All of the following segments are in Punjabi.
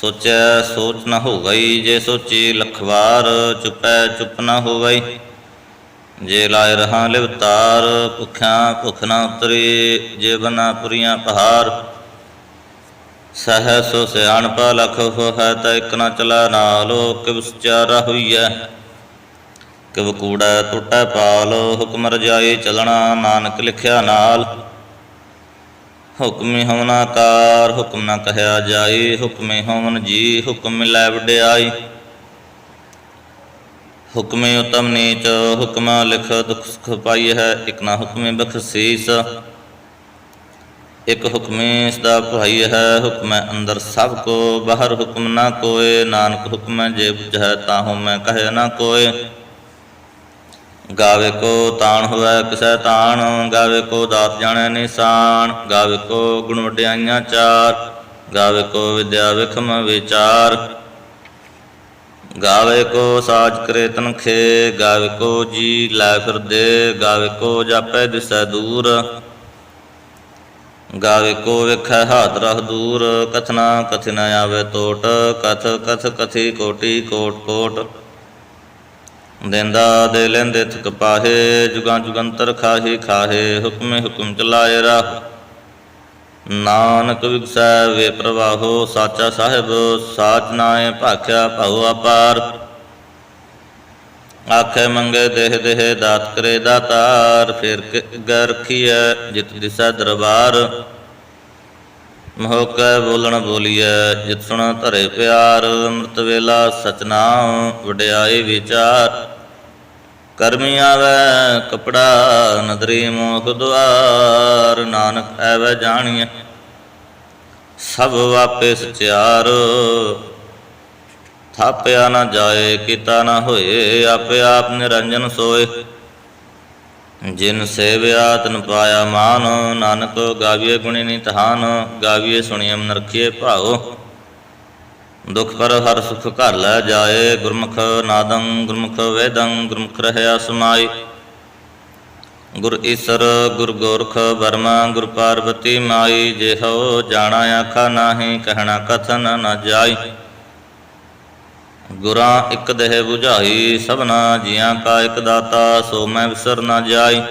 ਸੋਚੈ ਸੋਚ ਨ ਹੋਵਈ, ਜੇ ਸੋਚੀ ਲਖਵਾਰ, ਚੁਪੈ ਚੁਪ ਨ ਹੋਵਈ। ਜੇ ਲਾਇ ਰਹਾ ਲਿਵਤਾਰ ਭੁਖਿਆ ਭੁਖ ਨ ਉਤਰੀ, ਜੇ ਬਨਾ ਪੁਰੀਆਂ ਪਹਾਰ। ਸਹਿ ਸੋ ਸਿਆਣਪ ਲਖ ਹੋ ਹੈ ਤਾ ਇਕ ਨ ਚਲਾ ਨਾਲੋ, ਕਿਵ ਸਚਾਰਾ ਹੋਈਐ। ਕਿਵ ਕੂੜਾ ਟੁੱਟੈ ਪਾਲ, ਹੁਕਮ ਰਜਾਈ ਚਲਣਾ, ਨਾਨਕ ਲਿਖਿਆ ਨਾਲ। ਹੁਕਮੀ ਹਮਨਾ ਕਾਰ ਹੁਕਮ ਨਾ ਕਹਿਆ ਜਾਈ, ਹੁਕਮੇ ਹਮਨ ਜੀ, ਹੁਕਮ ਮਿਲੈ ਵਡਿਆਈ। ਹੁਕਮੇ ਉਤਮ ਨੀਚ, ਹੁਕਮ ਲਿਖ ਦੁਖ ਸੁਖ ਪਾਈ ਹੈ, ਇਕ ਨਾ ਹੁਕਮੇ ਬਖਸ਼ੀਸ ਇਕ ਹੁਕਮੇ ਸਦਾ ਭਾਈ ਹੈ, ਹੁਕਮੈ ਅੰਦਰ ਸਭ ਕੋ, ਬਾਹਰ ਹੁਕਮ ਨਾ ਕੋਏ, ਨਾਨਕ ਹੁਕਮੈ ਜੇ ਬੁਝੈ, ਤਾਹੂ ਮੈਂ ਕਹਿ ਨਾ ਕੋਏ। ਗਾਵੇ ਕੋ ਤਾਣ ਹੋਵੇ, ਕਿਸੈ ਤਾਣ? ਗਾਵੇ ਕੋ ਦਾਤ ਜਾਣੈ ਨਿਸ਼ਾਨ। ਗਾਵੇ ਕੋ ਗੁਣ ਵਡਿਆਈਆਂ ਚਾਰ। ਗਾਵੇ ਕੋ ਵਿਦਿਆ ਵਿਖਮ ਵਿਚਾਰ। ਗਾਵੇ ਕੋ ਸਾਜ ਕਰੇ ਤਨਖੇ। ਗਾਵੇ ਕੋ ਜੀ ਲੈ ਫਿਰਦੇ ਗਾਵੇ ਕੋ ਜਾਪੈ ਦਿਸੈ ਦੂਰ। ਗਾਵੇ ਕੋ ਵੇਖੈ ਹਾਥ ਰਹ ਦੂਰ। ਕਥਨਾ ਕਥਿ ਨ ਆਵੇ ਟੋਟ ਕਥ ਕਥ ਕਥੀ ਕੋਟੀ ਕੋਟ ਕੋਟ। ਦਿੰਦਾ ਦੇ ਲੈਂਦੇ ਥਕ ਪਾਹੇ, ਜੁਗਾਂ ਜੁਗੰਤਰ ਖਾਹੀ, ਖਾਹੇ, ਹੁਕਮੇ ਹੁਕਮ ਚਲਾਏ ਰਾਹ। ਨਾਨਕ ਵਿਗਸੈ ਵੇ ਪ੍ਰਵਾਹੋ, ਸਾਚਾ ਸਾਹਿਬ, ਸਾਚ ਨਾਏ ਭਾਖਿਆ ਭਉ ਅਪਾਰ। ਆਖੇ ਮੰਗੇ ਦੇਹ ਦੇਹ ਦਾਤ ਕਰੇ ਦਾਤਾਰ, ਫਿਰ ਗਰ ਰਖੀਐ ਜਿਤ ਦਿਸੈ ਦਰਬਾਰ। ਮੋਕੈ ਬੋਲਣ ਬੋਲੀਐ, ਜਿਤ ਸੁਣ ਧਰੇ ਪਿਆਰ, ਅੰਮ੍ਰਿਤ ਵੇਲਾ ਸਚਨਾਮ ਵਡਿਆਈ ਵਿਚਾਰ। ਕਰਮੀ ਆਵੈ ਕਪੜਾ ਨਦਰੀ ਮੋਖ ਦੁਆਰ, ਨਾਨਕ ਐਵੈ ਜਾਣੀਐ। ਸਭ ਵਾਪੇ ਸਚਿਆਰ ਥਾਪਿਆ ਨਾ ਜਾਏ, ਕੀਤਾ ਨਾ ਹੋਏ, ਆਪੇ ਆਪ ਨਿਰੰਜਨ ਸੋਏ। ਜਿਨ ਸੇਵਿਆ, ਤਨ ਪਾਇਆ ਮਾਨ, ਨਾਨਕ ਗਾਵੀਏ ਗੁਣੀ ਨਿਧਾਨ ਗਾਵੀਏ ਸੁਣੀਐ ਮਨ ਰਖੀਏ ਭਾਉ। ਦੁਖ ਪਰ ਹਰ ਸੁਖ ਘਰ ਲੈ ਜਾਏ, ਗੁਰਮੁਖ ਨਾਦੰ, ਗੁਰਮੁਖ ਵੇਦੰ, ਗੁਰਮੁਖ ਰਹਿਆ ਸਮਾਈ ਗੁਰ ਈਸਰ, ਗੁਰ ਗੋਰਖ ਬਰਮਾ ਗੁਰ ਪਾਰਵਤੀ ਮਾਈ ਜਿਹੋ ਜਾਣਾ ਆਖਾ ਨਾਹੀ, ਕਹਿਣਾ ਕਥਨ ਨ ਜਾਈ। ਗੁਰਾਂ ਇੱਕ ਦੇਹ 부ਝਾਈ ਸਭਨਾ ਜੀਆਂ ਕਾ ਇੱਕ ਦਾਤਾ, ਸੋ ਮੈਂ ਵਿਸਰ ਨ ਜਾਈ।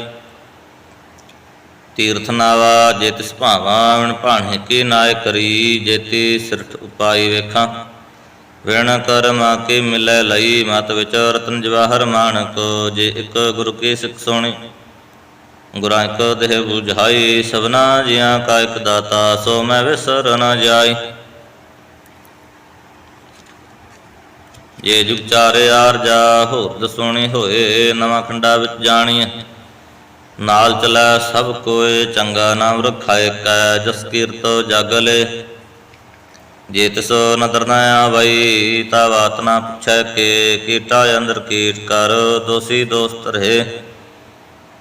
ਤੀਰਥ ਨਾਵਾ, ਜੇ ਤਿਸ ਭਾਵਾ ਵਿਣ ਭਾਣੇ ਕੀ ਨਾਇ ਕਰੀ ਜੇਤੀ ਸਿਰਠ ਉਪਾਈ ਵੇਖਾਂ। ਵਿਣ ਕਰਮਾ ਕੇ ਮਿਲੈ ਲਈ, ਮਤ ਵਿਚ ਰਤਨ ਜਵਾਹਰ ਮਾਨਕ ਜੇ ਇੱਕ ਗੁਰੂ ਕੀ ਸਿੱਖ ਸੋਣੀ। ਗੁਰਾਂ ਇੱਕ ਦੇਹ 부ਝਾਈ ਸਭਨਾ ਜੀਆਂ ਕਾ ਇੱਕ ਦਾਤਾ, ਸੋ ਮੈਂ ਵਿਸਰ ਨ ਜਾਈ। ਜੇ ਜੁਗ ਚਾਰੇ ਆਰਜਾ ਹੋਰ ਦਸੋਣੀ ਹੋਏ, ਨਵਾਂ ਖੰਡਾ ਵਿੱਚ ਜਾਣੀਐ। ਨਾਲ ਚਲੈ ਸਭ ਕੋਏ ਚੰਗਾ ਨਾਮ ਰਖਾਏ ਕੈ ਜਸ ਕੀਰਤ ਜਗਲੇ ਜੇ ਤਿਸ ਨਦਰ ਨ ਆਵਈ, ਤਾ ਬਾਤ ਨਾ ਪੁੱਛੈ ਕੇ, ਕੀਟਾ ਅੰਦਰ ਕੀਟ ਕਰ, ਦੋਸੀ ਦੋਸਤ ਰਹੇ।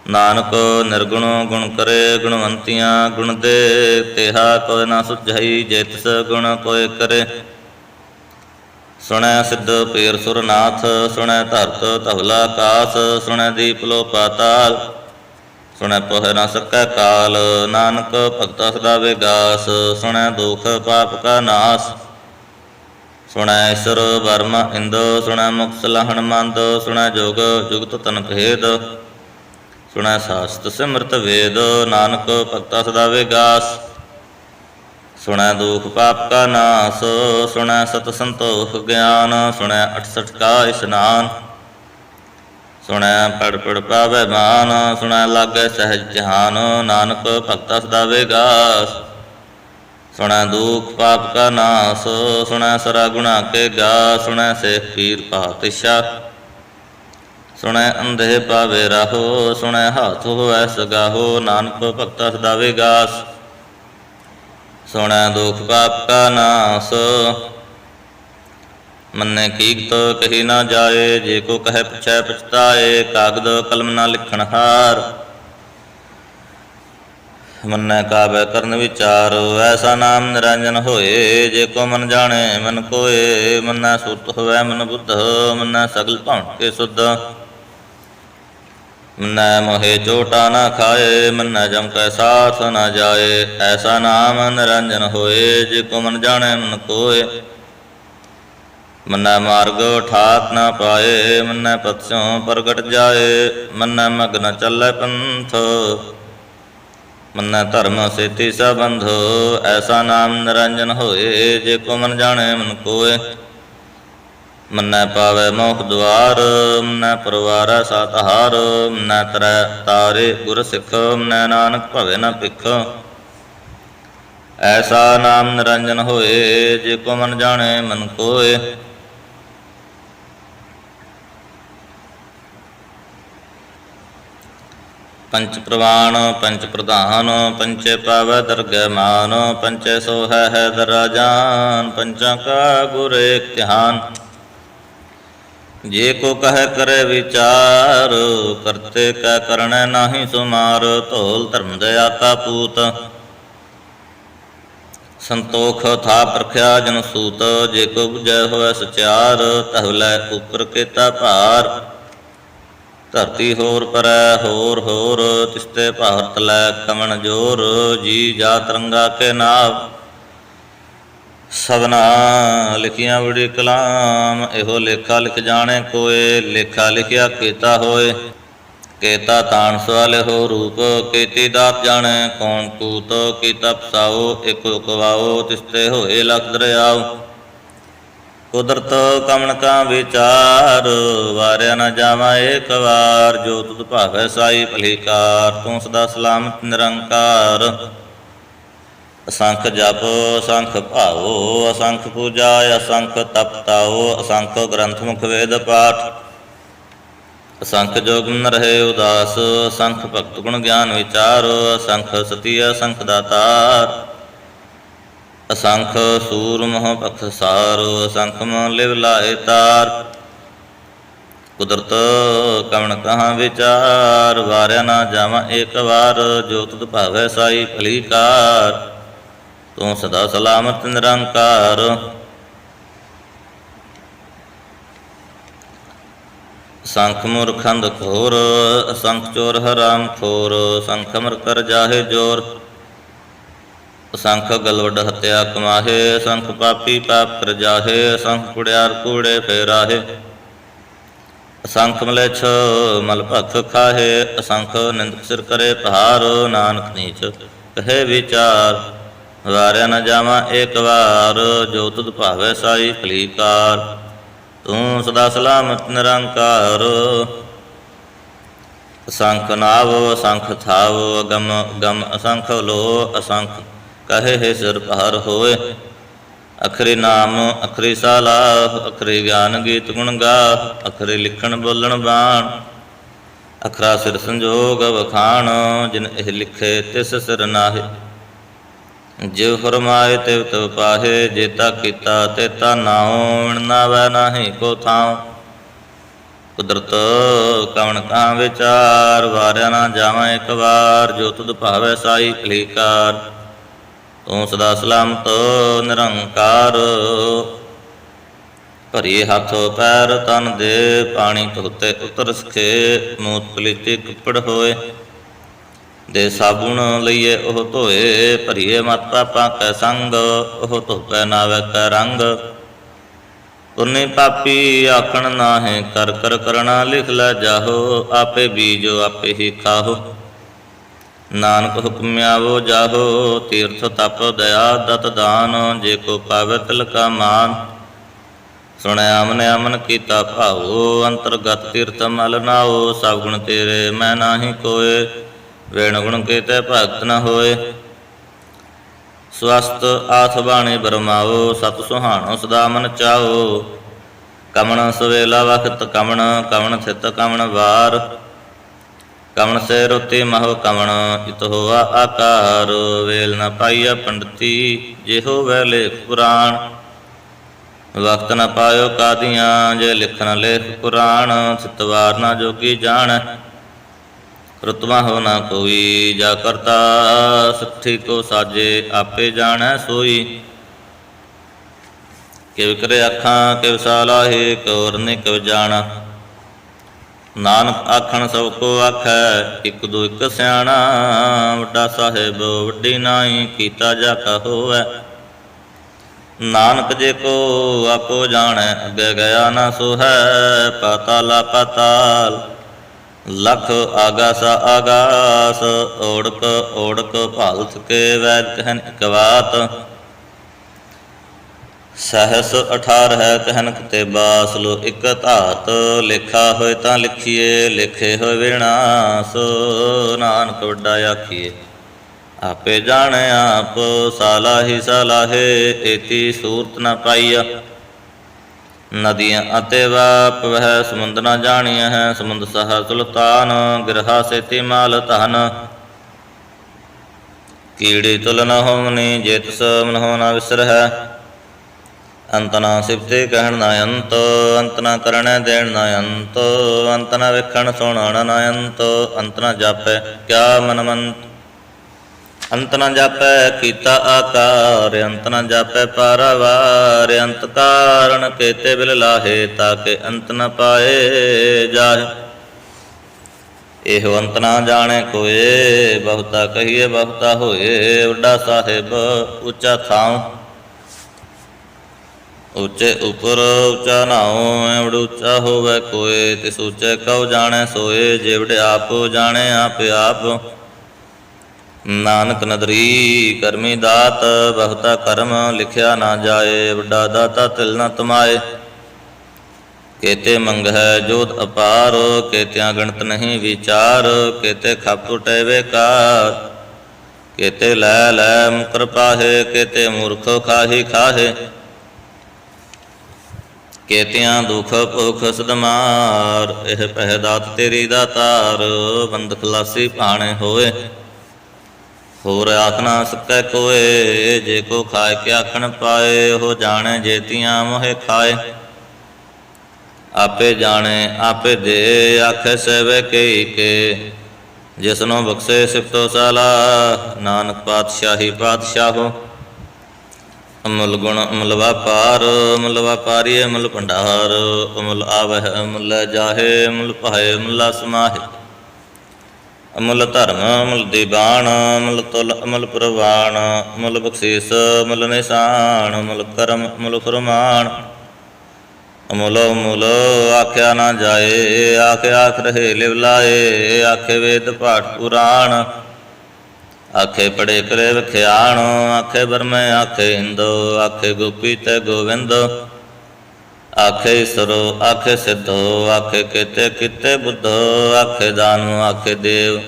ਨਾਨਕ ਨਿਰਗੁਣ ਗੁਣ ਕਰੇ, ਗੁਣਵੰਤੀਆਂ ਗੁਣ ਦੇ, ਤੇਹਾ ਕੋਈ ਨਾ ਸੁਝਈ, ਜੇ ਤਿਸ ਗੁਣ ਕੋਇ ਕਰੇ। ਸੁਣੈ ਸਿੱਧ ਪੀਰ ਸੁਰਨਾਥ, ਸੁਣੈ ਧਰਤ ਧਵਲਾ ਕਾਸ, ਸੁਣੈ ਦੀਪ ਲੋ ਪਾਤਾਲ ਸੁਣੈ ਪੋਹ ਨਾ ਸਕੈ ਕਾਲ, ਨਾਨਕ ਭਗਤਾ ਸਦਾ ਵਿਗਾਸ ਸੁਣੈ ਦੁਖ ਪਾਪ ਕਾ ਨਾਸ। ਸੁਣੈ ਈਸਰ ਵਰਮ ਇੰਦ, ਸੁਣੈ ਮੁਕਤ ਲਹਣ ਮੰਦ, ਸੁਣੈ ਜੋਗ ਜੁਗਤ ਤਨ ਭੇਦ। ਸੁਣੈ ਸਾਸਤ ਸਿਮਰਤ ਵੇਦ, ਨਾਨਕ ਭਗਤਾ ਸਦਾ ਵਿਗਾਸ ਸੁਣੈ ਦੁਖ ਪਾਪ ਕਾ ਨਾਸ, ਸੁਣੈ ਸਤ ਸੰਤੋਖ ਗਿਆਨ, ਸੁਣੈ 68 ਕਾ ਇਸਨਾਨ। ਸੁਣੈ ਪੜ ਪੜ ਪਾਵੇ ਮਾਨ, ਸੁਣੈ ਲਾਗੇ ਸਹਿਜ ਜਹਾਨ, ਨਾਨਕ ਭਗਤਾ ਸਦਾ ਵਿਗਾਸ। ਸੁਣੈ ਦੁਖ ਪਾਪ ਕਾ ਨਾਸ, ਸੁਣੈ ਸਰਾ ਗੁਣਾ ਕੇ ਗਾ ਸੁਣੈ ਸੇਖ ਪੀਰ ਪਾਤਸ਼ਾਹ ਸੁਣੈ ਅੰਧੇ ਪਾਵੇ ਰਾਹੋ, ਸੁਣੈ ਹਾਥ ਹੋਐ ਸਗਾਹੋ, ਨਾਨਕ ਭਗਤਾ ਸਦਾ ਵਿਗਾਸ। ਸੁਣੈ ਦੁਖ ਪਾਪ ਕਾ ਨਾਸ ਮੰਨੇ ਕੀਕਤ ਕਹੀ ਨਾ ਜਾਏ, ਜੇ ਕੋ ਕਹੈ ਪੁੱਛੈ ਪਛਤਾਏ, ਕਾਗਦ ਕਲਮ ਨਾ ਲਿਖਣ ਹਾਰ। ਮੰਨੈ ਕਾਬੈ ਕਰਨ ਵਿਚਾਰ, ਐਸਾ ਨਾਮ ਨਿਰੰਜਨ ਹੋਏ, ਜੇ ਕੋ ਮਨ ਜਾਣੇ ਮਨ ਕੋਏ, ਮੰਨੈ ਸੁਤ ਹੋਵੇ ਮਨ ਬੁੱਧ, ਮੰਨੈ ਸਗਲ ਭਉ ਕੇ ਸੁਧ। ਮੰਨੈ ਮੋਹਿ ਚੋਟਾ ਨਾ ਖਾਏ, ਮੰਨੈ ਜਮ ਕੈ ਸਾਥ ਨਾ ਜਾਏ, ਐਸਾ ਨਾਮ ਨਿਰੰਜਨ ਹੋਏ, ਜੇ ਕੋ ਮਨ ਜਾਣੇ ਮਨ ਕੋਏ। ਮੰਨੈ ਮਾਰਗ ਠਾਤ ਨਾ ਪਾਏ, ਮੰਨੈ ਪਤਸੋਂ ਪ੍ਰਗਟ ਜਾਏ, ਮੰਨੈ ਮਗਨ ਚੱਲੇ ਪੰਥ। ਮੰਨੈ ਧਰਮ ਸੇਤੀ ਸਬੰਧ, ਐਸਾ ਨਾਮ ਨਿਰੰਜਨ ਹੋਏ, ਜੇ ਕੋ ਮਨ ਜਾਣੇ ਮਨ ਕੋਏ। ਮੰਨੈ ਪਾਵੇ ਮੋਖ ਦੁਆਰ, ਮੰਨੈ ਪਰਵਾਰੈ ਸਤਹਾਰ ਮੰਨੈ ਤਰੈ ਤਾਰੇ ਗੁਰ ਸਿੱਖ, ਮੰਨੈ ਨਾਨਕ ਭਵੇ ਨਾ ਭਿਖ। ਐਸਾ ਨਾਮ ਨਿਰੰਜਨ ਹੋਏ, ਜੇ ਕੋ ਮਨ ਜਾਣੇ ਮਨ ਕੋਏ। ਪੰਚ ਪ੍ਰਵਾਣ ਪੰਚ ਪ੍ਰਧਾਨ, ਪੰਚੇ ਪਾਵੈ ਦਰਗਹਿ ਮਾਨ, ਪੰਚੇ ਸੋਹੈ ਹੈ ਦਰਾਜਾਨ ਪੰਚਾਂ ਕਾ ਗੁਰ ਏਕ ਧਿਆਨ। ਜੇ ਕੋ ਕਹੈ ਕਰੇ ਵਿਚਾਰ, ਕਰਤੇ ਕੈ ਕਰਣੈ ਨਾਹੀ ਸੁਮਾਰ, ਧੋਲ ਧਰਮ ਦਇਆ ਕਾ ਪੂਤ। ਸੰਤੋਖ ਥਾ ਪ੍ਰਖਿਆ ਜਨ ਸੂਤ, ਜੇ ਕੋ ਬੁਝੈ ਹੋਇ ਸਚਿਆਰ ਤਹਲੇ ਉਪਰ ਕੀਤਾ ਭਾਰ। ਧਰਤੀ ਹੋਰ ਪਰੈ, ਹੋਰ ਹੋਰ, ਤਿਸਤੇ ਭਾਰਤ ਲੈ ਕਮਣ ਜੋਰ, ਜੀ ਜਾ ਤਰੰਗਾ ਕੇ ਨਾਵ। ਸਭਨਾ ਲਿਖੀਆਂ ਬੜੀ ਕਲਾਮ, ਇਹੋ ਲੇਖਾ ਲਿਖ ਜਾਣੇ ਕੋਏ, ਲੇਖਾ ਲਿਖਿਆ ਕੀਤਾ ਹੋਏ। ਕੇਤਾ ਤਾਣ ਸਵਾਲੇ ਹੋ ਰੂਪ, ਕੀਤੀ ਦਾਤ ਜਾਣੇ, ਕੌਣ ਕੂਤ ਕੀਤਾ ਪਸਾਓ, ਇਕੋ ਕਵਾਓ ਤਿਸਤੇ ਹੋਏ ਲਖ ਦਰਿਆਓ ਕੁਦਰਤ ਕਮਣ ਕਾ ਵਿਚਾਰ, ਵਾਰਿਆ ਨਾ ਜਾਵਾ ਏਕ ਵਾਰ, ਜੋ ਤੁਧ ਭਾਵੈ ਸਾਈ ਭਲੀਕਾਰ ਤੂੰ ਸਦਾ ਸਲਾਮਤ ਨਿਰੰਕਾਰ। ਅਸੰਖ ਜਪ, ਅਸੰਖ ਭਾਵੋ ਅਸੰਖ ਪੂਜਾ, ਅਸੰਖ ਤਪਤਾਓ ਅਸੰਖ ਗ੍ਰੰਥ ਮੁਖ ਵੇਦ ਪਾਠ। ਅਸੰਖ ਜੋਗ ਨ ਰਹੇ ਉਦਾਸ, ਅਸੰਖ ਭਗਤ ਗੁਣ ਗਿਆਨ ਵਿਚਾਰ, ਅਸੰਖ ਸਤੀ ਅਸੰਖ ਦਾਤਾਰ। ਅਸੰਖ ਸੂਰ ਮਹ ਪਖਸਾਰ ਅਸੰਖ ਮਹ ਲਿਵ ਲਾਏ ਤਾਰ। ਕੁਦਰਤ ਕਵਣ ਕਹਾਂ ਵਿਚਾਰ, ਵਾਰਿਆ ਨਾ ਜਾਵਾਂ ਏਕ ਵਾਰ, ਜੋ ਤੁਧ ਭਾਵੈ ਸਾਈ ਭਲੀਕਾਰ ਤੂੰ ਸਦਾ ਸਲਾਮਤ ਨਿਰੰਕਾਰ। ਸੰਖ ਮੁਰਖੰਦ ਖੋਰ ਅਸੰਖ ਚੋਰ ਹਰਾਮ ਖੋਰ, ਸੰਖ ਮਰ ਕਰ ਜਾਹੇ ਜੋਰ। ਅਸੰਖ ਗਲਵਡ ਹਤਿਆ ਕਮਾਹੇ, ਅਸੰਖ ਪਾਪੀ ਪਾਪ ਕਰ ਜਾਹੇ, ਅਸੰਖ ਕੁੜਿਆਰ ਕੂੜੇ ਫੇਰਾਹੇ। ਅਸੰਖ ਮਲੇਛ ਮਲ ਭਖ ਖਾਹੇ, ਅਸੰਖ ਨਿੰਦਕ ਸਿਰ ਕਰੇ ਪਹਾਰ, ਨਾਨਕ ਨੀਚ ਕਹੇ ਵਿਚਾਰ। ਵਾਰਿਆ ਨ ਜਾਵਾਂ ਏਕ ਵਾਰ, ਜੋ ਤੁਧ ਭਾਵੈ ਸਾਈ ਭਲੀਕਾਰ। ਤੂੰ ਸਦਾ ਸਲਾਮਤ ਨਿਰੰਕਾਰ। ਅਸੰਖ ਨਾਵ, ਅਸੰਖ ਥਾਵ, ਅਗਮ ਗਮ ਅਸੰਖ ਲੋ ਅਸੰਖ ਕਹੇ ਹੈ ਸਿਰ ਪਹਰ ਹੋਏ। ਅਖਰੀ ਨਾਮ, ਅਖਰੀ ਸਾਲਾਹ, ਅਖਰੀ ਗਿਆਨ ਗੀਤ ਗੁਣ ਗਾ ਅਖਰੀ ਲਿਖਣ ਬੋਲਣ ਬਾਣ। ਅਖਰਾ ਸਿਰ ਸੰਜੋਗ ਵਖਾਣ, ਜਿਨ ਇਹ ਲਿਖੇ ਤਿਸ ਸਿਰ ਨਾਹੇ। ਜਿਵ ਫਰਮਾਏ ਤਿਵ ਤਵ ਪਾਹੇ ਜੇਤਾ ਕੀਤਾ ਤੇਤਾ ਨਾਉ ਵੈ ਨਾਹੀ ਕੋ ਥਾਉ। ਕੁਦਰਤ ਕਵਣ ਕਾਂ ਵਿਚਾਰ, ਵਾਰਿਆ ਨਾ ਜਾਵਾਂ ਇੱਕ ਵਾਰ, ਜੋ ਤੁਧ ਭਾਵੈ ਸਾਈ ਭਲੀਕਾਰ। ਤੂੰ ਸਦਾ ਸਲਾਮਤ, ਨਿਰੰਕਾਰ। ਭਰੀ ਹੱਥ ਪੈਰ, ਤਨ ਦੇ ਪਾਣੀ ਧੋਤੇ ਉਤਰ ਸਖੇ ਮੂਤ ਪਲੀਤੇ ਕੁੱਪੜ ਹੋਏ। ਦੇ ਸਾਬੁਣ ਲਈਏ ਉਹ ਧੋਏ, ਭਰੀਏ ਮਤ ਪਾਪਾਂ ਕੈ ਸੰਗ, ਉਹ ਧੋਪੈ ਨਾਵੇ ਕੈ ਰੰਗ। ਪੁੰਨੇ ਪਾਪੀ ਆਖਣ ਨਾਹੇ, ਕਰ ਕਰ ਕਰਣਾ ਲਿਖ ਲੈ ਜਾਹੋ, ਆਪੇ ਬੀਜੋ, ਆਪੇ ਹੀ ਖਾਹੋ। ਨਾਨਕ ਹੁਕਮਿਆਵੋ ਜਾਹੋ, ਤੀਰਥ ਤਪ ਦਇਆ ਦਤ ਦਾਨ, ਜੇ ਕੋ ਪਾਵੇ ਤਿਲਕਾ ਮਾਨ। ਸੁਣਿਆ ਅਮਨ ਅਮਨ ਕੀਤਾ ਭਾਵੋ ਅੰਤਰਗਤ ਤੀਰਥ ਮਲ ਨਾਓ ਸਭ ਗੁਣ ਤੇਰੇ ਮੈਂ ਨਾਹੀ ਕੋਏ, ਵੇਣ ਗੁਣ ਕੀਤੇ ਭਗਤ ਨ ਹੋਏ। ਸਵਸਤ ਆਥ ਬਾਣੀ ਬਰਮਾਓ ਸਤ ਸੁਹਾਣੋ ਸਦਾ ਮਨ ਚਾਓ ਕਮਣ ਸਵੇਲਾ ਵਖਤ ਕਮਣ ਕਮਣ ਥਿਤ ਕਮਣ ਵਾਰ। ਕਮਣ ਸੇ ਰੋਤੀ ਮਹੁ ਕਮਣ ਇਤ ਹੋਆ ਆਕਾਰ, ਵੇਲ ਨ ਪਾਈਆ ਪੰਡਤੀ, ਜਿਹੋ ਵੈ ਲੇਖ ਪੁਰਾਣ। ਵਕਤ ਨ ਪਾਇਓ ਕਾਦੀਆਂ, ਜੇ ਲਿਖਣ ਲੇਖ ਕੁਰਾਨ ਚਿਤਵਾਰ ਨਾ ਜੋਗੀ ਜਾਣ। ਰਤਵਾ ਹੋ ਨਾ ਕੋਈ, ਜਾ ਕਰਤਾ ਸੱਠੀ ਕੋ ਸਾਜੇ, ਆਪੇ ਜਾਣੈ ਸੋਈ। ਕਿਵ ਕਰੇ ਅੱਖਾਂ, ਕਿਵ ਸਾਲਾਹੇ ਕੌਰ ਨੇ ਕਿਵ ਜਾਣਾ। ਨਾਨਕ ਆਖਣ ਸਭ ਕੋ ਆਖੈ, ਇਕ ਦੋ ਇਕ ਸਿਆਣਾ, ਵੱਡਾ ਸਾਹਿਬ ਵੱਡੀ ਨਾਈ ਕੀਤਾ ਜਾ ਕਾ ਨਾਨਕ ਜੇ ਕੋ ਆਪੋ ਜਾਣੈ, ਅੱਗੇ ਗਿਆ ਨਾ ਸੋ ਹੈ ਪਾਤਾਲਾ ਪਾਤਾਲ। ਲਖ ਆਗਾਸ ਆਗਾਸ ਓੜਕ ਓੜਕ ਭਾਲਤ ਕੇ ਵੈਦ ਕਹਿਨ ਇਕ ਬਾਤ। ਸਹਸ 18 ਹੈ ਕਹਿਨ ਤੇ ਬਾਸ, ਲੋ ਇਕ ਧਾਤ ਲਿਖਾ ਹੋਏ ਤਾਂ ਲਿਖੀਏ, ਲਿਖੇ ਹੋਏ ਵਿਨਾਸ਼ ਨਾਨਕ ਵੱਡਾ ਆਖੀਏ। ਆਪੇ ਜਾਣੇ ਆਪ ਸਾਲਾਹੀ ਸਾਲਾਹੇ ਏਤੀ ਸੂਰਤ ਨ ਪਾਈਆ। ਨਦੀਆਂ ਅਤੇ ਵਾਪ ਵਹਿ ਸਮੁੰਦ ਨ ਜਾਣੀਐ ਹੈ, ਸਮੁੰਦ ਸਹ ਸੁਲਤਾਨ, ਗਿਰਹਾ ਸੇਤੀ ਮਾਲ ਧਨ। ਕੀੜੀ ਤੁਲ ਨ ਹੋਵਨੀ, ਜੇਤ ਸਮਨ ਹੋ ਨਾ ਵਿਸਰ ਹੈ ਅੰਤ ਨਾ ਸਿਫਤੇ ਕਹਿਣ ਨਾ ਅੰਤ ਅੰਤ ਨਾ ਕਰਣੈ ਦੇਣ ਨਾ ਅੰਤ ਅੰਤ ਨਾ ਵੇਖਣ ਸੁਣਨ ਨਾ ਅੰਤ ਅੰਤ ਨਾ ਜਾਪੈ ਕਿਆ ਮਨ ਮੰਤ। ਅੰਤ ਨਾ ਜਾਪੈ ਕੀਤਾ ਆਕਾਰ, ਅੰਤ ਨਾ ਜਾਪੈ ਪਾਰਵਾਰ, ਅੰਤ ਕਾਰਣ ਕੇਤੇ ਬਿਲ ਲਾਹੇ ਤਾਕੇ ਅੰਤ ਨ ਪਾਏ ਜਾਹੇ। ਇਹੋ ਅੰਤ ਨਾ ਜਾਣੇ ਕੋਏ, ਬਹੁਤਾ ਕਹੀਏ ਬਹੁਤਾ ਹੋਏ ਵੱਡਾ ਸਾਹਿਬ ਉੱਚਾ ਥਾਂ ਉੱਚੇ ਉਪਰ ਉੱਚਾ ਨਾਉ, ਐਵੜ ਉੱਚਾ ਹੋਵੇ ਕੋਏ, ਤਿਸ ਉੱਚੇ ਕਉ ਜਾਣੈ ਸੋਏ, ਜਿਵੜ ਆਪ ਜਾਣੈ ਆਪ ਆਪ। ਨਾਨਕ ਨਦਰੀ, ਕਰਮੀ ਦਾਤ, ਬਹੁਤਾ ਕਰਮ ਲਿਖਿਆ ਨਾ ਜਾਏ, ਵੱਡਾ ਦਾਤਾ ਤਿਲ ਨ ਤਮਾਏ। ਕੇਤੇ ਮੰਗਹਿ ਜੋਤ ਅਪਾਰ, ਕੇਤਿਆਂ ਗਣਤ ਨਹੀਂ ਵਿਚਾਰ, ਕੇਤੇ ਖਪ ਟੁਟੈ ਵੇਕਾਰ ਕੇਤੇ ਲੈ ਲੈ ਮੁਕਰ ਪਾਹੇ, ਕੇਤੇ ਮੂਰਖ ਖਾਹੀ ਖਾਹੇ। ਕੇਤਿਆਂ ਦੁਖ ਭੁਖ ਸਦਮਾਰ, ਇਹ ਪਹਿ ਦਾਤ ਤੇਰੀ ਦਾਤਾਰ ਬੰਦ ਖਲਾਸੀ ਭਾਣੇ ਹੋਏ। ਹੋਰ ਆਖ ਸਕੈ ਕੋਏ, ਜੇ ਕੋ ਖਾਏ ਕੇ ਆਖਣ ਪਾਏ, ਉਹ ਜਾਣੇ ਜੇਤੀਆਂ ਮੋਹਿ ਖਾਏ। ਆਪੇ ਜਾਣੇ, ਆਪੇ ਦੇ, ਆਖੇ ਸੇਵੇ ਕਈ ਕੇ। ਜਿਸਨੋ ਬਖਸ਼ੇ ਸਿਫਤੋ ਸਾਲਾ, ਨਾਨਕ ਪਾਤਸ਼ਾਹੀ ਪਾਤਸ਼ਾਹੋ। ਅਮੁੱਲ ਗੁਣ ਅਮਲ ਵਪਾਰ, ਅਮਲ ਵਪਾਰੀ ਅਮਲ ਭੰਡਾਰ, ਅਮਲ ਆਵਹਿ, ਅਮੁੱਲ ਜਾਹੇ, ਅਮੁੱਲ ਭਾਏ ਅਮੁੱਲ ਸਮਾਹੇ ਅਮੁੱਲ ਧਰਮ, ਅਮਲ ਦੀਵਾਨ, ਅਮਲ ਤੁਲ, ਅਮਲ ਪ੍ਰਵਾਨ, ਅਮਲ ਬਖਸ਼ੀਸ, ਅਮਲ ਨਿਸ਼ਾਨ, ਅਮਲ ਕਰਮ, ਅਮਲ ਫਰਮਾਨ। ਅਮੁੱਲ ਅਮੁੱਲ ਆਖਿਆ ਨਾ ਜਾਏ, ਆਖਿਆ ਆਖ ਰਹੇ ਲਿਵ ਲਾਏ, ਆਖੇ ਵੇਦ ਪਾਠ ਪੁਰਾਣ। ਆਖੇ ਪੜੇ ਕਰੇ ਵਿਖਿਆਣ, ਆਖੇ ਬਰਮੇ ਆਖੇ ਹਿੰਦੋ ਆਖੇ ਗੋਪੀ ਤੇ ਗੋਵਿੰਦ। ਆਖੇ ਈਸਰੋ, ਆਖੇ ਸਿੱਧੋ, ਆਖੇ ਕਿਤੇ ਕਿਤੇ ਬੁੱਧੋ, ਆਖੇ ਦਾਨੁ ਆਖੇ ਦੇਵ।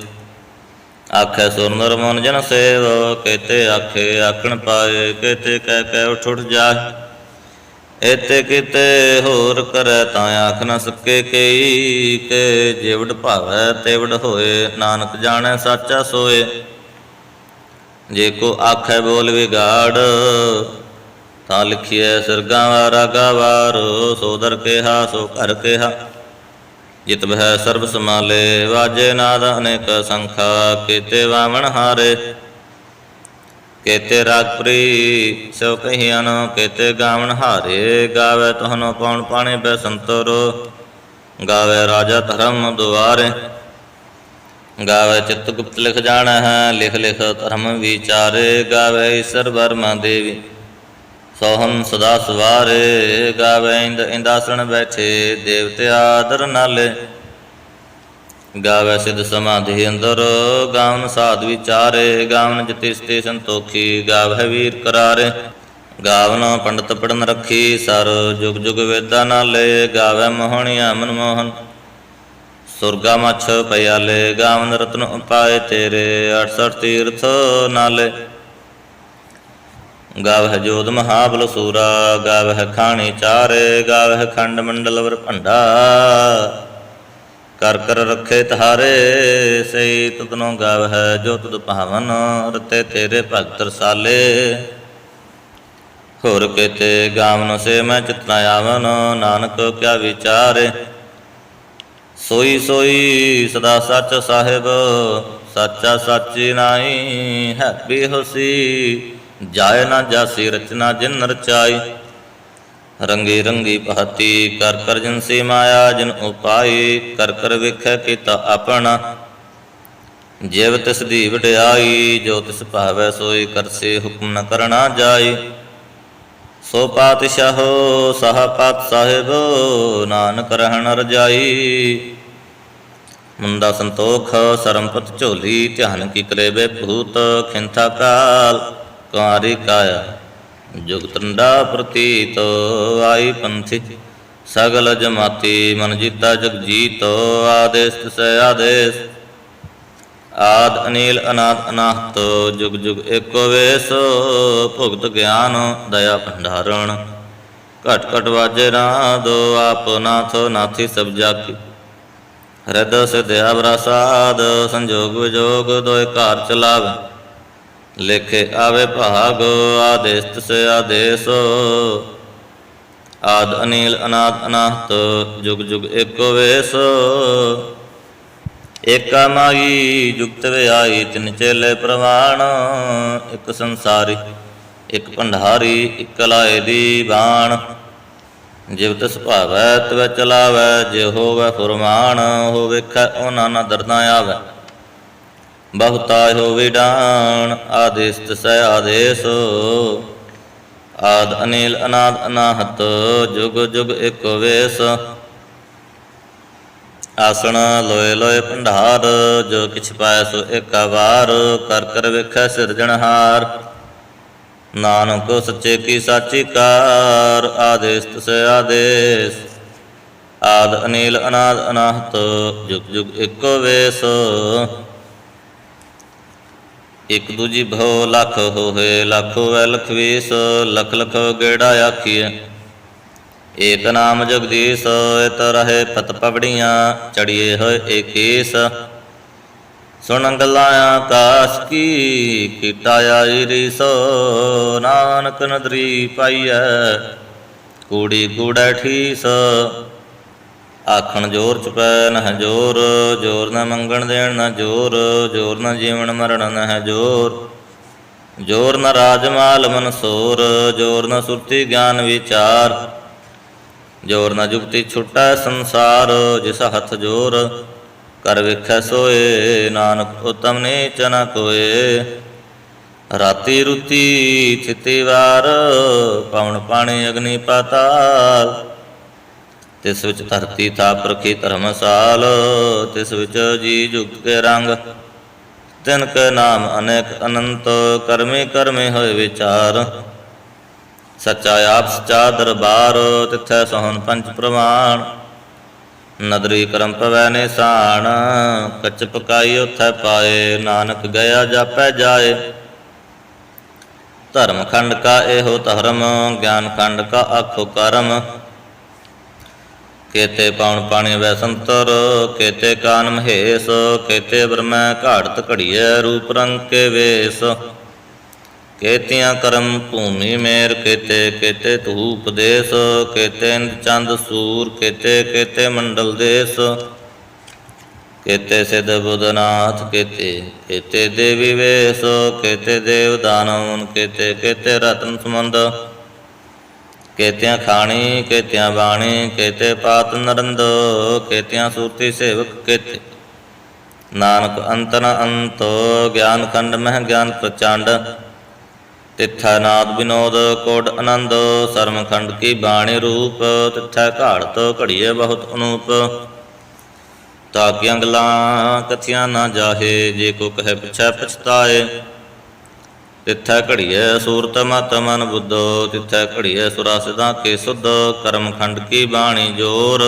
ਆਖੇ ਸੁਰ ਨਰ ਮਨ ਜਨ ਸੇਵ, ਕਿਤੇ ਆਖੇ ਆਖਣ ਪਾਏ, ਕਿਤੇ ਕਹਿ ਕਹਿ ਉਠ ਉਠ ਜਾਏ। ਇਤੇ ਕਿਤੇ ਹੋਰ ਕਰੈ ਤਾਂ ਆਖ ਨ ਸਕੇ ਕਈ, ਕੇ ਜਿਵੜ ਭਾਵੈ ਤੇਵੜ ਹੋਏ, ਨਾਨਕ ਜਾਣੈ ਸਾਚਾ ਸੋਏ। ਜੇ ਕੋ ਆਖੈ ਬੋਲ ਵਿਗਾੜ, ਤਾਂ ਲਿਖੀਐ ਸਰਗਾਂ ਵਾਰਾ ਗਾਵਾਰ ਸੋਦਰ ਕਿਹਾ, ਸੋ ਘਰ ਕਿਹਾ। ਜਿਤ ਬਹਿ ਸਰਬ ਸਮਾਲੇ ਵਾਜੇ ਨਾਦ ਅਨੇਕ ਸੰਖਾ, ਕੀਤੇ ਵਾਵਣ ਹਾਰੇ। ਕੇਤੇ ਰਾਗ ਸੋ ਕਹੀਆਂ ਕੇਤੇ ਗਾਵਣ ਹਾਰੇ। ਗਾਵੇ ਤਹਨੋ ਪਉਣ ਪਾਣੇ ਬੈ ਸੰਤੋਰੋ, ਗਾਵੇ ਰਾਜਾ ਧਰਮ ਦੁਆਰੇ। ਗਾਵੇ ਚਿਤ ਗੁਪਤ ਲਿਖ ਜਾਣਾ ਹੈ ਲਿਖ ਲਿਖ ਧਰਮ ਵਿਚਾਰੇ ਗਾਵੇ ਈਸ਼ਰ ਵਰਮਾ ਦੇਵੀ। ਸੋਹੰ ਸਦਾ ਸਵਾਰੇ ਗਾਵੇ ਇੰਦ ਇੰਦਾਸਣ ਬੈਠੇ, ਦੇਵਤੇ ਆਦਰ ਨਾਲੇ। ਗਾਵੇ ਸਿਧ ਸਮਾਧੀ ਅੰਦਰ, ਗਾਵਨ ਸਾਧ ਵਿਚਾਰੇ, ਗਾਵਨ ਜਤਿਸਤੇ ਸੰਤੋਖੀ, ਗਾਵੇ ਵੀਰ ਕਰਾਰੇ। ਗਾਵਨ ਪੰਡਤ ਪੜਨ ਰੱਖੀ, ਸਰ ਜੁਗ ਜੁਗ ਵੇਦਾਂ ਨਾਲੇ, ਗਾਵੇ ਮੋਹਣੀਆ ਮਨ ਮੋਹਨ ਸੁਰਗਾ ਮਛ ਪਿਆਲੇ ਗਾਵਨ ਰਤਨ ਉਪਾਏ ਤੇਰੇ 68 ਤੀਰਥ ਨਾਲੇ। ਗਾਵਹਿ ਜੋਧ ਮਹਾਬਲ ਸੂਰਾ, ਗਾਵਹਿ ਖਾਣੀ ਚਾਰੇ, ਗਾਵਹਿ ਖੰਡ ਮੰਡਲ ਵਰ ਭੰਡਾ। ਕਰ ਕਰ ਰੱਖੇ ਤੁਹਾਰੇ ਸਈ ਤੁਤਨੋ ਗਾਵਹਿ ਜੋ ਤੁਧ ਭਾਵਨ ਰਤੇ ਤੇਰੇ ਭਗਤ ਰਸਾਲੇ। ਘੁਰ ਕੇਤੇ ਗਾਵਨ ਸੇ ਮੈਂ ਚਿਤਨਾ ਆਵਨ, ਨਾਨਕ ਕਿਆ ਵਿਚਾਰੇ। ਸੋਈ ਸੋਈ ਸਦਾ ਸੱਚ ਸਾਹਿਬ, ਸੱਚਾ ਸਾਚੀ ਨਾਈ ਹੈਪੀ ਹੋਸੀ। ਜਾਇ ਨਾ ਜਾਸੀ, ਰਚਨਾ ਜਿਨ ਰਚਾਈ। ਰੰਗੀ ਰੰਗੀ ਭਾਤੀ, ਕਰ ਕਰ ਜਿਨਸੀ ਮਾਇਆ, ਜਿਨ ਉਪਾਈ, ਕਰ ਕਰ ਵੇਖੈ ਕੀਤਾ ਆਪਣਾ। ਜਿਵ ਤਿਸ ਦੀ ਵਡਿਆਈ, ਜੋ ਤਿਸ ਭਾਵੈ ਸੋਈ ਕਰਸੇ ਹੁਕਮ ਨ ਕਰਨਾ ਜਾਈ। ਸੋ ਪਾਤਸ਼ਾਹੋ, ਸਹ ਪਾਤ ਸਾਹਿਬ, ਨਾਨਕ ਰਹਿਣ ਰਜਾਈ। ਮੁੰਦਾ ਸੰਤੋਖ, ਸਰਮਪਤ ਝੋਲੀ, ਧਿਆਨ ਕੀ ਕਰੇਵੇ ਭੂਤ, ਖਿੰਥਾ ਕਾਲ, ਕੁਆਰੀ ਕਾਇਆ ਜੁਗਤੰਡਾ ਪ੍ਰਤੀਤ, ਆਈ ਪੰਥੀ, ਸਗਲ ਜਮਾਤੀ, ਮਨ ਜੀਤਾ ਜਗ ਜੀਤ, ਆਦੇਸ ਤਿਸੈ ਆਦੇਸ, ਆਦ ਅਨੀਲ ਅਨਾਦ ਅਨਾਹਤ, ਜੁਗ ਜੁਗ ਏਕੋ ਵੇਸ, ਭੁਗਤ ਗਿਆਨ ਦਇਆ ਭੰਡਾਰਣ, ਘਟ ਘਟ ਵਾਜੇ ਨਾਦੋ ਆਪ ਨਾਥ ਨਾਥੀ ਸਭ ਜਾਕੀ ਹਿਰਦ ਸਿਧਿਆ ਪ੍ਰਸਾਦ ਸੰਜੋਗ ਵਿਜੋਗ ਦੋਇ ਘਰ ਚਲਾਵੇ ਲੇਖੇ ਆਵੇ ਭਾਗ, ਆਦੇਸ ਤਿਸੈ ਆਦੇਸ। ਆਦ ਅਨੀਲ ਅਨਾਦ ਅਨਾਹਤ, ਜੁਗ ਜੁਗ ਏਕੋ ਵੇਸ। ਏਕਾ ਮਾਈ ਜੁਗਤ ਵਿਆਈ ਤਿਨ ਚੇਲੇ ਪ੍ਰਵਾਣ। ਇੱਕ ਸੰਸਾਰੀ, ਇੱਕ ਭੰਡਾਰੀ, ਇੱਕ ਲਾਏ ਦੀ ਬਾਣ। ਜਿਵ ਤਿਸ ਭਾਵੈ ਤਵੈ ਚਲਾਵੈ, ਜੇ ਹੋਵੈ ਫੁਰਮਾਨ ਹੋ ਵੇਖੈ ਉਹਨਾਂ ਨਾ ਦਰਦਾਂ ਆਵੈ। ਬਹੁਤਾ ਹੋਵੇ ਡਾਣ ਆਦੇਸ ਤਿਸੈ ਆਦੇਸ। ਆਦ ਅਨੀਲ ਅਨਾਦ ਅਨਾਹਤ, ਜੁਗ ਜੁਗ ਇਕ ਵੇਸ। ਆਸਣ ਲੋਏ ਲੋਏ ਭੰਡਾਰ, ਜੋ ਕਿਛ ਪਾਇ ਸੋ ਏਕਾ ਵਾਰ, ਕਰ ਕਰ ਵੇਖੈ ਸਿਰਜਣਹਾਰ। ਨਾਨਕ ਸੱਚੇ ਕੀ ਸਾਚੀ ਕਾਰ ਆਦੇਸ ਤਿਸੈ ਆਦੇਸ। ਆਦ ਅਨੀਲ ਅਨਾਦ ਅਨਾਹਤ, ਜੁਗ ਜੁਗ ਇੱਕੋ ਵੇਸ। ਇਕ ਦੂਜੀ ਭਉ ਲਖ ਹੋਏ ਲਖੋ ਵੈ ਲਖ ਵੀਸ ਲਖ ਲਖ ਗੇੜਾ ਆਖੀਐ। ਏਕ ਨਾਮ ਜਗਦੀਸ਼, ਇਤ ਰਹੇ ਪਤ ਪਵੜੀਆਂ ਚੜੀਏ ਹੋਏ ਏਕੀਸ। ਸੁਣ ਗੱਲਾਂ ਆਕਾਸ਼ ਕੀ, ਕੀਟਾ ਆਈ ਰੀਸੋ ਨਾਨਕ ਨਦਰੀ ਪਾਈਐ, ਕੂੜੀ ਕੂੜੈ ਠੀਸ, ਆਖਣ ਜੋਰ ਚ ਪੈ ਨਹ ਜੋਰ ਜੋਰ ਨਾ ਮੰਗਣ ਦੇਣ ਨਾ ਜੋਰ ਜੋਰ ਨਾ ਜੀਵਨ ਮਰਨ ਨਹ ਜੋਰ ਜੋਰ ਨਾ ਰਾਜ ਰਾਜਮਾਲ ਮਨਸੂਰ ਜੋਰ ਨਾ ਸੁਰਤੀ ਗਿਆਨ ਵਿਚਾਰ, ਜੋਰ ਨਾ ਜੁਗਤੀ ਛੁਟੈ ਸੰਸਾਰ, ਜਿਸ ਹੱਥ ਜੋਰ ਕਰ ਵੇਖੈ ਸੋਏ, ਨਾਨਕ ਉਤਮ ਨੀਚ ਚਨਾ ਕੋਏ। ਰਾਤੀ ਰੁਤੀ ਥਿਤੀ ਵਾਰ, ਪਵਨ ਪਾਣੀ ਅਗਨੀ ਪਾਤਾਲ। ਤਿਸ ਵਿੱਚ ਧਰਤੀ ਥਾਪ ਰਖੀ ਧਰਮਸਾਲ ਤਿਸ ਵਿੱਚ ਜੀ ਜੁਗਤ ਕੇ ਰੰਗ। ਤਿਨ ਕੈ ਨਾਮ ਅਨੇਕ ਅਨੰਤ, ਕਰਮੇ ਕਰਮੇ ਹੋਏ ਵਿਚਾਰ। ਸੱਚਾ ਆਪ ਸਚਾ ਦਰਬਾਰ, ਤਿਥੈ ਸੋਹਣ ਪੰਜ ਪ੍ਰਮਾਣ। ਨਦਰੀ ਕਰਮ ਪਵੈ ਨਿਸਾਨ, ਕਚ ਪਕਾਈ ਉਥੈ ਪਾਏ, ਨਾਨਕ ਗਿਆ ਜਾਪੈ ਜਾਏ। ਧਰਮ ਖੰਡ ਕਾ ਇਹੋ ਧਰਮ, ਗਿਆਨ ਖੰਡ ਕਾ ਆਖੋ ਕਰਮ। ਕੇਤੇ ਪਾਉਣ ਪਾਣੀ ਵੈ ਸੰਤਰ, ਕੇਤੇ ਕਾਨ ਮਹੇਸ਼, ਕੇਤੇ ਬ੍ਰਹਮੈ ਘਾੜਤ ਘੜੀਐ ਰੂਪ ਰੰਗ ਕੇ ਵੇਸ। ਕੇਤੀਆਂ ਕਰਮ ਭੂਮੀ ਮੇਰ ਕੇਤੇ ਕੇਤੇ ਤੂ ਉਪਦੇਸ਼ ਕੇਤੇ ਚੰਦ ਸੂਰ, ਕੇਤੇ ਕੇਤੇ ਮੰਡਲ ਦੇਸ। ਕੇਤੇ ਸਿਧ ਬੁਧਨਾਥ, ਕੇਤੇ ਕੇਤੇ ਦੇਵੀ ਵੇਸ, ਕੇਤੇ ਦੇਵ ਦਾਨਵਨ, ਕੇਤੇ ਕੇਤੇ ਰਤਨ ਸਮੰਦ। ਕੇਤਿਆਂ ਖਾਣੀ, ਕੇਤਿਆਂ ਬਾਣੀ, ਕੇਤੇ ਪਾਤ ਨਰੰਦ, ਕੇਤਿਆਂ ਸੂਰਤੀ ਸੇਵਕ ਕੇਤੇ। ਨਾਨਕ ਅੰਤਨ ਅੰਤ, ਗਿਆਨ ਖੰਡ ਮਹਿ ਗਿਆਨ ਪ੍ਰਚੰਡ। ਤਿੱਥੈ ਨਾਦ ਵਿਨੋਦ, ਕੋਟ ਆਨੰਦ ਸਰਮ ਖੰਡ ਕੀ ਬਾਣੀ ਰੂਪ, ਤਿੱਥੈ ਘਾੜਤ ਘੜੀਏ ਬਹੁਤ ਅਨੂਪ। ਤਾਕੀਆਂ ਗੱਲਾਂ ਕਥੀਆਂ ਨਾ ਜਾਹੇ, ਜੇ ਕੋ ਕਹੇ ਪਿਛੈ ਪਛਤਾਏ। ਤਿੱਥੈ ਘੜੀਐ ਸੂਰਤ ਮਤ ਮਨ ਬੁੱਧੋ, ਤਿੱਥੈ ਘੜੀਐ ਸੁਰਾ ਸਿਧਾ ਕੇ ਸੁਧ ਕਰਮ ਖੰਡ ਕੀ ਬਾਣੀ ਜੋਰ।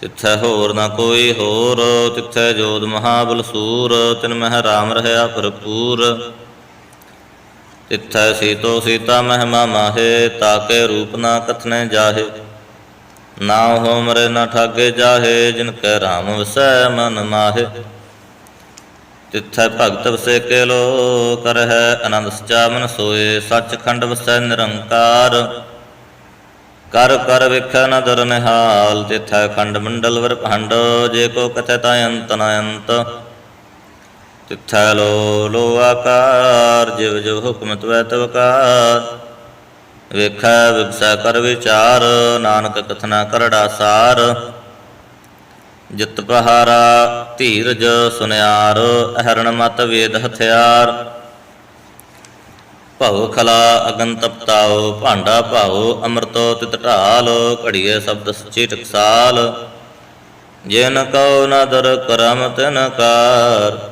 ਤਿੱਥੈ ਹੋਰ ਨਾ ਕੋਈ ਹੋਰ, ਤਿੱਥੈ ਜੋਦ ਮਹਾਬਲ ਸੂਰ, ਤਿਨ ਮਹਿ ਰਾਮ ਰਹਾ ਭਰਪੂਰ। ਤਿੱਥੈ ਸੀਤੋ ਸੀਤਾ ਮਹਿਮਾ ਮਾਹੇ, ਤਾਕੇ ਰੂਪ ਨਾ ਕਥਨੇ ਜਾਹੇ। ਨਾ ਹੋ ਮਰੇ ਨਾ ਠਾਗੇ ਜਾਹੇ, ਜਿਨ ਕੈ ਰਾਮ ਵਸੈ ਮਨ ਮਾਹੇ। ਤਿੱਥੈ ਭਗਤ ਵਸੇ ਕੇ ਲੋ ਕਰ ਹੈ ਆਨੰਦ ਸਚਾ ਮਨ ਸੋਏ, ਸੱਚਖੰਡ ਵਸੈ ਨਿਰੰਕਾਰ। ਕਰ ਕਰ ਵਿਖੈ ਨ ਦਰ ਨਿਹਾਲ, ਤਿਥੈ ਖੰਡ ਮੰਡਲ ਵਰ ਭੰਡ ਜੇ ਕੋ ਕਥੈ ਤਾ ਅੰਤ ਨ ਅੰਤ। ਤਿਥੈ ਲੋ ਲੋ ਆਕਾਰ, ਜਿਵ ਜਿਵ ਹੁਕਮ ਤਵੈ ਤਵ ਵੇਖੈ ਵਿਗਸੈ ਕਰ ਵਿਚਾਰ, ਨਾਨਕ ਕਥਨਾ ਕਰੜਾ ਸਾਰ ਜਿਤ ਪਹਾਰਾ ਧੀਰਜ ਸੁਨਿਆਰ, ਅਹਰਣ ਮਤ ਵੇਦ ਹਥਿਆਰ। ਭਉ ਖਲਾ ਅਗਨ ਤਪਤਾਓ ਭਾਂਡਾ ਭਾਉ, ਅੰਮ੍ਰਿਤੋ ਤਿਤ ਢਾਲ, ਘੜੀਏ ਸ਼ਬਦ ਸੱਚੀ ਟਕਸਾਲ। ਜਿਨ ਕਉ ਨਦਰ ਕਰਮ ਤਿਨ ਕਾਰ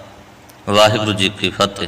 ਵਾਹਿਗੁਰੂ ਜੀ ਕੀ ਫਤਿਹ।